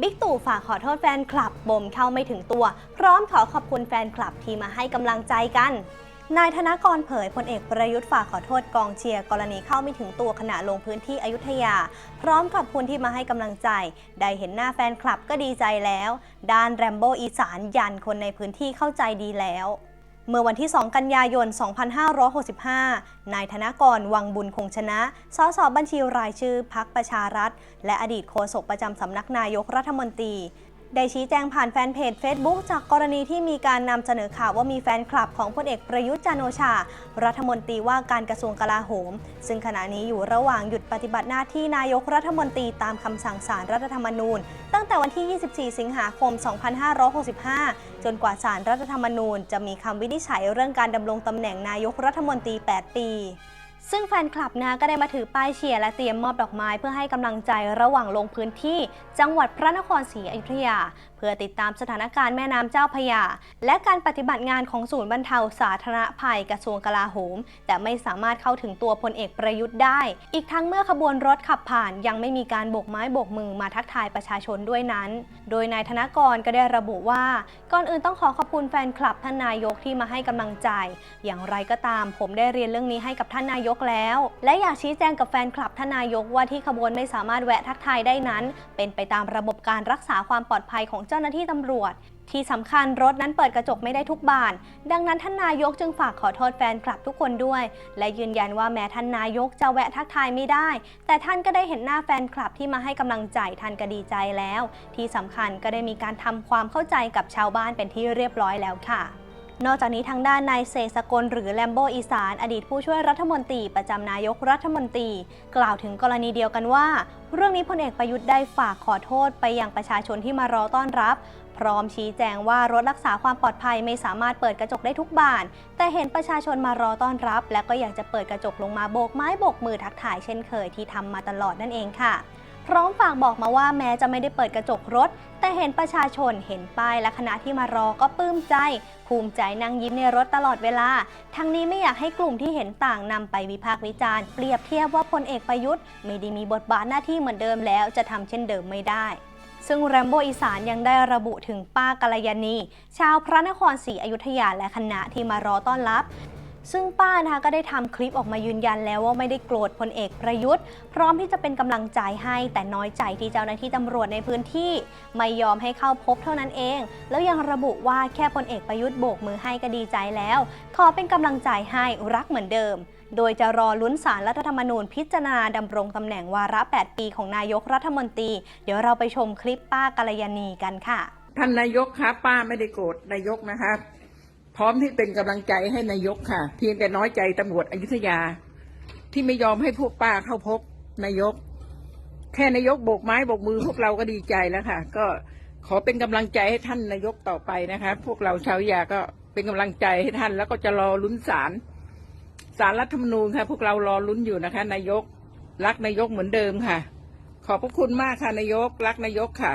บิ๊กตู่ฝากขอโทษแฟนคลับบ่มเข้าไม่ถึงตัว พร้อมขอขอบคุณแฟนคลับที่มาให้กำลังใจกันนายธนกรเผยพลเอกประยุทธ์ฝากขอโทษกองเชียร์กรณีเข้าไม่ถึงตัวขณะลงพื้นที่อยุธยา พร้อมขอบคุณที่มาให้กำลังใจ ได้เห็นหน้าแฟนคลับก็ดีใจแล้ว ด้านแรมโบอีสานยันคนในพื้นที่เข้าใจดีแล้ว เมื่อวันที่ 2 กันยายน 2565 นายธนกรวังบุญคงชนะ สสบัญชีรายชื่อพักประชารัฐ และอดีตโฆษกประจำสำนักนายกรัฐมนตรี ได้ชี้แจงผ่านแฟนเพจ Facebook จากกรณีที่มีการนำเสนอข่าวว่ามีแฟนคลับของพลเอกประยุทธ์จันโอชา รัฐมนตรีว่าการกระทรวงกลาโหม ซึ่งขณะนี้อยู่ระหว่างหยุดปฏิบัติหน้าที่นายกรัฐมนตรีตามคำสั่งศาลรัฐธรรมนูญ ตั้งแต่วันที่ 24 สิงหาคม 2565 จนกว่าศาลรัฐธรรมนูญ จะมีคำวินิจฉัยเรื่องการดำรงตำแหน่งนายกรัฐมนตรี 8 ปี ซึ่งแฟนคลับนะก็ได้มาถือป้ายเชียร์และเตรียมมอบดอกไม้เพื่อให้กำลังใจระหว่างลงพื้นที่ จังหวัดพระนครศรีอยุธยา เพื่อติดตามสถานการณ์แม่น้ำเจ้าพยา และการปฏิบัติงานของศูนย์บรรเทาสาธารณภัยกระทรวงกลาโหม แต่ไม่สามารถเข้าถึงตัวพลเอกประยุทธ์ได้ อีกทั้งเมื่อขบวนรถขับผ่านยังไม่มีการโบกไม้โบกมือมาทักทายประชาชนด้วยนั้น โดยนายธนกรก็ได้ระบุว่าก่อนอื่นต้องขอขอบคุณแฟนคลับท่านนายกที่มาให้กำลังใจ อย่างไรก็ตามผมได้เรียนเรื่องนี้ให้กับท่านนายกแล้ว และอยากชี้แจงกับแฟนคลับท่านนายกว่าที่ขบวนไม่สามารถแวะทักทายได้นั้น เป็นไปตามระบบการรักษาความปลอดภัยของเจ้าหน้าที่ตำรวจ ที่สำคัญรถนั้นเปิดกระจกไม่ได้ทุกบาน ดังนั้นท่านนายกจึงฝากขอโทษแฟนคลับทุกคนด้วย และยืนยันว่าแม้ท่านนายกจะแวะทักทายไม่ได้ แต่ท่านก็ได้เห็นหน้าแฟนคลับที่มาให้กำลังใจท่านก็ดีใจแล้ว ที่สำคัญก็ได้มีการทำความเข้าใจกับชาวบ้านเป็นที่เรียบร้อยแล้วค่ะ นอกจากนี้ทางด้านนายเสกสกลหรือแลมโบอีสาน อดีตผู้ช่วยรัฐมนตรีประจำนายกรัฐมนตรี กล่าวถึงกรณีเดียวกันว่า เรื่องนี้พลเอกประยุทธ์ได้ฝากขอโทษไปยังประชาชนที่มารอต้อนรับ พร้อมชี้แจงว่ารถรักษาความปลอดภัยไม่สามารถเปิดกระจกได้ทุกบาน แต่เห็นประชาชนมารอต้อนรับ และก็อยากจะเปิดกระจกลงมาโบกไม้โบกมือทักทายเช่นเคยที่ทำมาตลอดนั่นเองค่ะ พร้อมฝากบอกมาว่าแม้จะไม่ได้เปิดกระจกรถ แต่เห็นประชาชนเห็นป้ายและคณะที่มารอก็ปลื้มใจ ภูมิใจนั่งยิ้มในรถตลอดเวลา ทั้งนี้ไม่อยากให้กลุ่มที่เห็นต่างนำไปวิพากษ์วิจารณ์เปรียบเทียบว่าพลเอกประยุทธ์ไม่ได้มีบทบาทหน้าที่เหมือนเดิมแล้ว จะทำเช่นเดิมไม่ได้ซึ่งแรมโบอีสานยังได้ระบุถึงป้ากัลยาณี ชาวพระนครศรีอยุธยาและคณะที่มารอต้อนรับ ซึ่งป้านะคะก็ได้ทำคลิปออกมายืนยันแล้วว่าไม่ได้โกรธพลเอกประยุทธ์ พร้อมที่จะเป็นกำลังใจให้แต่น้อยใจที่เจ้าหน้าที่ตำรวจในพื้นที่ ไม่ยอมให้เข้าพบเท่านั้นเอง แล้วยังระบุว่าแค่พลเอกประยุทธ์โบกมือให้ก็ดีใจแล้ว ขอเป็นกำลังใจให้รักเหมือนเดิมโดยจะรอลุ้นสารรัฐธรรมนูญพิจารณาดำรงตำแหน่งวาระ 8 ปีของนายกรัฐมนตรี เดี๋ยวเราไปชมคลิปป้ากัลยาณีกันค่ะ ท่านนายกครับป้าไม่ได้โกรธนายกนะครับ พร้อมที่เป็นกำลังใจให้นายกค่ะ เพียงแต่น้อยใจตำรวจอยุธยา ที่ไม่ยอมให้พวกป้าเข้าพบนายก แค่นายกโบกไม้โบกมือพวกเราก็ดีใจแล้วค่ะ ก็ขอเป็นกำลังใจให้ท่านนายกต่อไปนะคะ พวกเราชาวยาก็เป็นกำลังใจให้ท่าน แล้วก็จะรอลุ้นศาลศาลรัฐธรรมนูญค่ะ พวกเรารอลุ้นอยู่นะคะ นายก รักนายกเหมือนเดิมค่ะ ขอบพระคุณมากค่ะนายก รักนายกค่ะ